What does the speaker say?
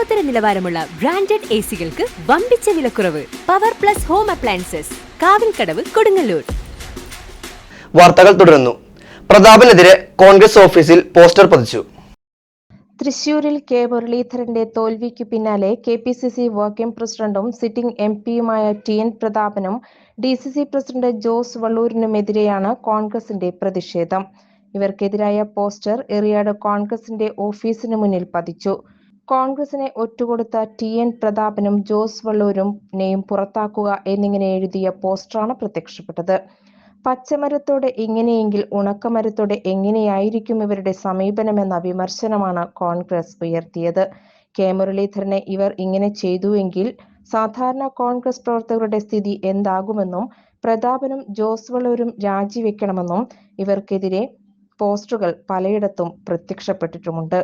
ലോകോത്തര നിലവാരമുള്ള branded A സികൾക്ക് വമ്പിച്ച വിലക്കുറവ്. Power plus home appliances Kavilkadavu Kodungallur. വാർത്തകൾ തുടരുന്നു. പ്രതാപനെതിരെ കോൺഗ്രസ് ഓഫീസിൽ പോസ്റ്റർ പതിച്ചു. തൃശൂരിൽ കെ മുരളീധരന്റെ തോൽവിക്ക് പിന്നാലെ K P C C working പ്രസിഡന്റും സിറ്റിംഗ് എം പിയുമായ T N പ്രതാപനും D C C president Jose വള്ളൂരിനുമെതിരെയാണ് കോൺഗ്രസിന്റെ പ്രതിഷേധം. ഇവർക്കെതിരായ പോസ്റ്റർ എറിയാട് കോൺഗ്രസിന്റെ ഓഫീസിന് മുന്നിൽ പതിച്ചു. കോൺഗ്രസിനെ ഒറ്റുകൊടുത്ത ടി എൻ പ്രതാപനും ജോസ് വള്ളൂരും നെയും പുറത്താക്കുക എന്നിങ്ങനെ എഴുതിയ പോസ്റ്ററാണ് പ്രത്യക്ഷപ്പെട്ടത്. പച്ചമരത്തോടെ ഇങ്ങനെയെങ്കിൽ ഉണക്കമരത്തോടെ എങ്ങനെയായിരിക്കും ഇവരുടെ സമീപനമെന്ന വിമർശനമാണ് കോൺഗ്രസ് ഉയർത്തിയത്. കെ. മുരളീധരനെ ഇവർ ഇങ്ങനെ ചെയ്തുവെങ്കിൽ സാധാരണ കോൺഗ്രസ് പ്രവർത്തകരുടെ സ്ഥിതി എന്താകുമെന്നും പ്രതാപനും ജോസ് വള്ളൂരും രാജിവെക്കണമെന്നും ഇവർക്കെതിരെ പോസ്റ്ററുകൾ പലയിടത്തും പ്രത്യക്ഷപ്പെട്ടിട്ടുമുണ്ട്.